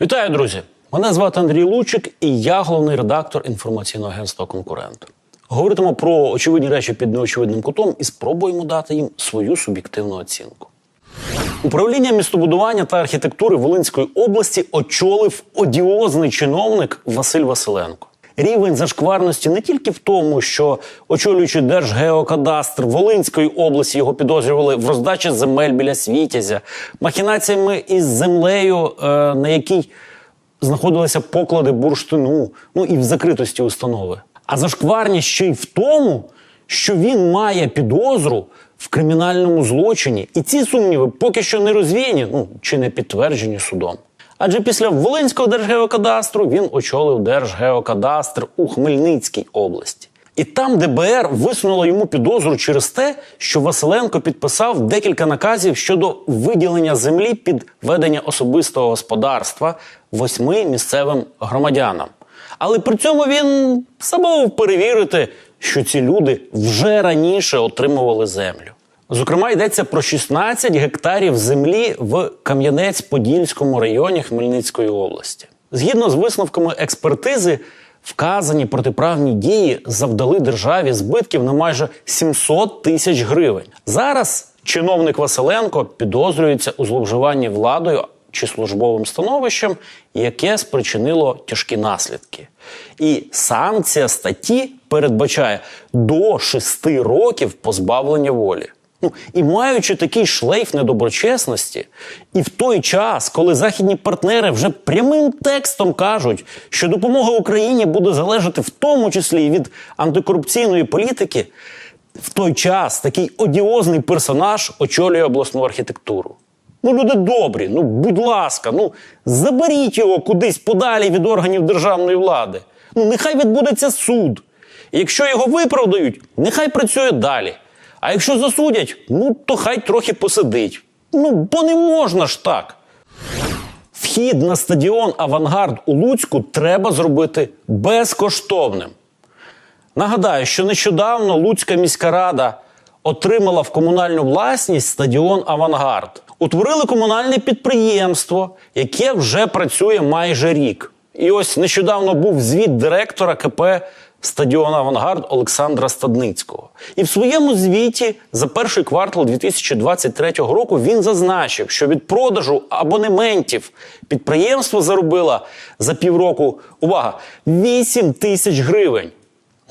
Вітаю, друзі! Мене звати Андрій Лучик, і я головний редактор інформаційного агентства Конкурент. Говоритимо про очевидні речі під неочевидним кутом і спробуємо дати їм свою суб'єктивну оцінку. Управління містобудування та архітектури Волинської області очолив одіозний чиновник Василь Василенко. Рівень зашкварності не тільки в тому, що очолюючи Держгеокадастр Волинської області його підозрювали в роздачі земель біля Світязя, махінаціями із землею, е, на якій знаходилися поклади бурштину, ну і в закритості установи. А зашкварність ще й в тому, що він має підозру в кримінальному злочині, і ці сумніви поки що не розвіяні, ну чи не підтверджені судом. Адже після Волинського держгеокадастру він очолив Держгеокадастр у Хмельницькій області. І там ДБР висунуло йому підозру через те, що Василенко підписав декілька наказів щодо виділення землі під ведення особистого господарства восьми місцевим громадянам. Але при цьому він забув перевірити, що ці люди вже раніше отримували землю. Зокрема, йдеться про 16 гектарів землі в Кам'янець-Подільському районі Хмельницької області. Згідно з висновками експертизи, вказані протиправні дії завдали державі збитків на майже 700 тисяч гривень. Зараз чиновник Василенко підозрюється у зловживанні владою чи службовим становищем, яке спричинило тяжкі наслідки. І санкція статті передбачає до 6 років позбавлення волі. Ну і маючи такий шлейф недоброчесності, і в той час, коли західні партнери вже прямим текстом кажуть, що допомога Україні буде залежати в тому числі від антикорупційної політики, в той час такий одіозний персонаж очолює обласну архітектуру. Ну, люди добрі, ну будь ласка, ну заберіть його кудись подалі від органів державної влади. Ну, нехай відбудеться суд. І якщо його виправдають, нехай працює далі. А якщо засудять, ну то хай трохи посидить. Ну, бо не можна ж так. Вхід на стадіон Авангард у Луцьку треба зробити безкоштовним. Нагадаю, що нещодавно Луцька міська рада отримала в комунальну власність стадіон Авангард. Утворили комунальне підприємство, яке вже працює майже рік. І ось нещодавно був звіт директора КП стадіон Авангард Олександра Стадницького. І в своєму звіті за перший квартал 2023 року він зазначив, що від продажу абонементів підприємство заробило за півроку увага 8 тисяч гривень.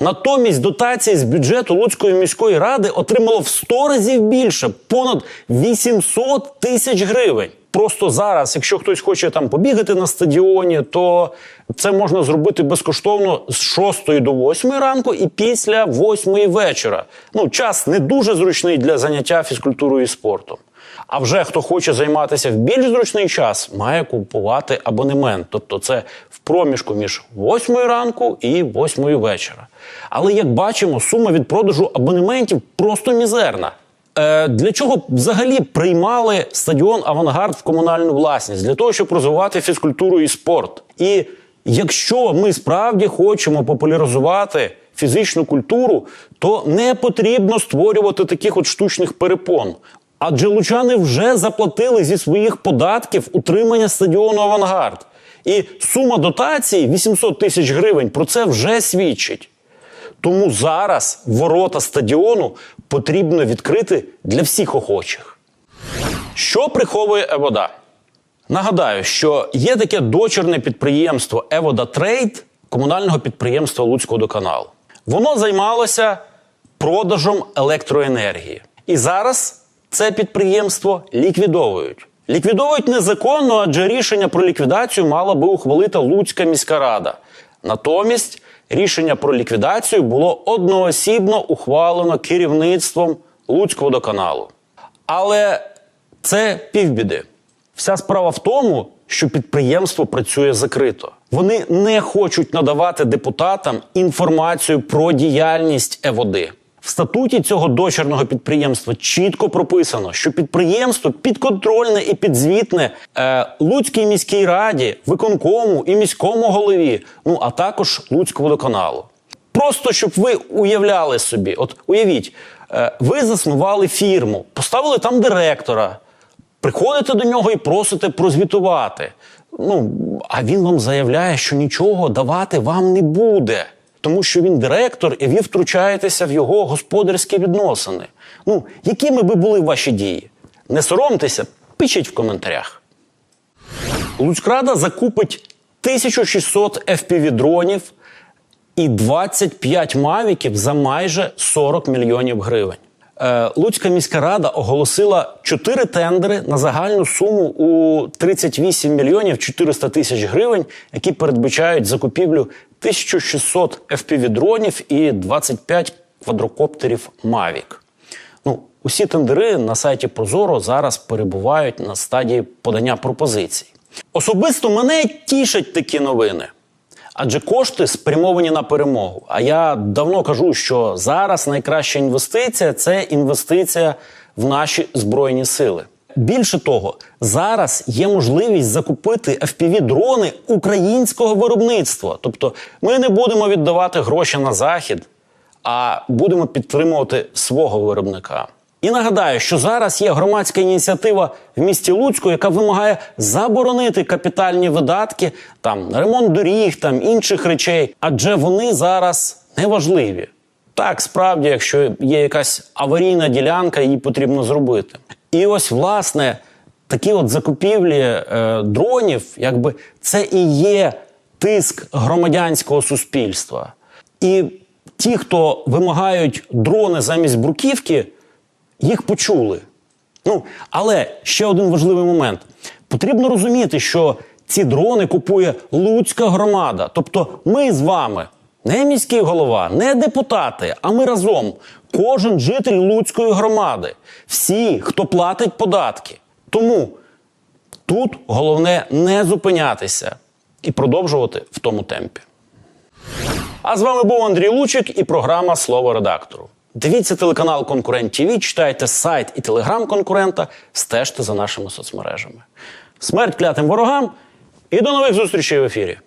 Натомість дотації з бюджету Луцької міської ради отримало в 100 разів більше понад 800 тисяч гривень. Просто зараз, якщо хтось хоче там побігати на стадіоні, то це можна зробити безкоштовно з 6 до 8 ранку і після 8 вечора. Ну, час не дуже зручний для заняття фізкультурою і спортом. А вже хто хоче займатися в більш зручний час, має купувати абонемент. Тобто це в проміжку між 8 ранку і 8 вечора. Але як бачимо, сума від продажу абонементів просто мізерна. Е, для чого взагалі приймали стадіон Авангард в комунальну власність? Для того, щоб розвивати фізкультуру і спорт. І якщо ми справді хочемо популяризувати фізичну культуру, то не потрібно створювати таких от штучних перепон. Адже лучани вже заплатили зі своїх податків утримання стадіону Авангард. І сума дотації 800 тисяч гривень про це вже свідчить. Тому зараз ворота стадіону потрібно відкрити для всіх охочих. Що приховує Евода? Нагадаю, що є таке дочірне підприємство Евода Трейд комунального підприємства Луцького доканалу. Воно займалося продажем електроенергії. І зараз це підприємство ліквідовують. Ліквідовують незаконно, адже рішення про ліквідацію мала би ухвалити Луцька міська рада. Натомість рішення про ліквідацію було одноосібно ухвалено керівництвом Луцького доканалу. Але це півбіди. Вся справа в тому, що підприємство працює закрито. Вони не хочуть надавати депутатам інформацію про діяльність Еводи. В статуті цього дочірного підприємства чітко прописано, що підприємство підконтрольне і підзвітне е, Луцькій міській раді, виконкому і міському голові, ну а також Луцького водоканалу. Просто щоб ви уявляли собі, от уявіть, е, ви заснували фірму, поставили там директора, приходите до нього і просите прозвітувати. Ну, а він вам заявляє, що нічого давати вам не буде, тому що він директор, і ви втручаєтеся в його господарські відносини. Ну, якими би були ваші дії? Не соромтеся, пишіть в коментарях. Луцькрада закупить 1600 FPV-дронів і 25 мавіків за майже 40 мільйонів гривень. Е, Луцька міська рада оголосила 4 тендери на загальну суму у 38 мільйонів 400 тисяч гривень, які передбачають закупівлю 1600 FPV-дронів і 25 квадрокоптерів Mavic. Ну, усі тендери на сайті Прозоро зараз перебувають на стадії подання пропозицій. Особисто мене тішать такі новини. Адже кошти спрямовані на перемогу. А я давно кажу, що зараз найкраща інвестиція це інвестиція в наші збройні сили. Більше того, зараз є можливість закупити FPV-дрони українського виробництва. Тобто ми не будемо віддавати гроші на захід, а будемо підтримувати свого виробника. І нагадаю, що зараз є громадська ініціатива в місті Луцьку, яка вимагає заборонити капітальні видатки там ремонт доріг, там інших речей, адже вони зараз неважливі. Так, справді, якщо є якась аварійна ділянка, її потрібно зробити. І ось, власне, такі от закупівлі е, дронів, якби це і є тиск громадянського суспільства. І ті, хто вимагають дрони замість бруківки, їх почули. Ну, але ще один важливий момент: потрібно розуміти, що ці дрони купує Луцька громада. Тобто, ми з вами, не міський голова, не депутати, а ми разом. Кожен житель Луцької громади, всі, хто платить податки. Тому тут головне не зупинятися і продовжувати в тому темпі. А з вами був Андрій Лучик і програма Слово редактору. Дивіться телеканал Конкурент ТВ, читайте сайт і телеграм конкурента, стежте за нашими соцмережами. Смерть клятим ворогам і до нових зустрічей в ефірі.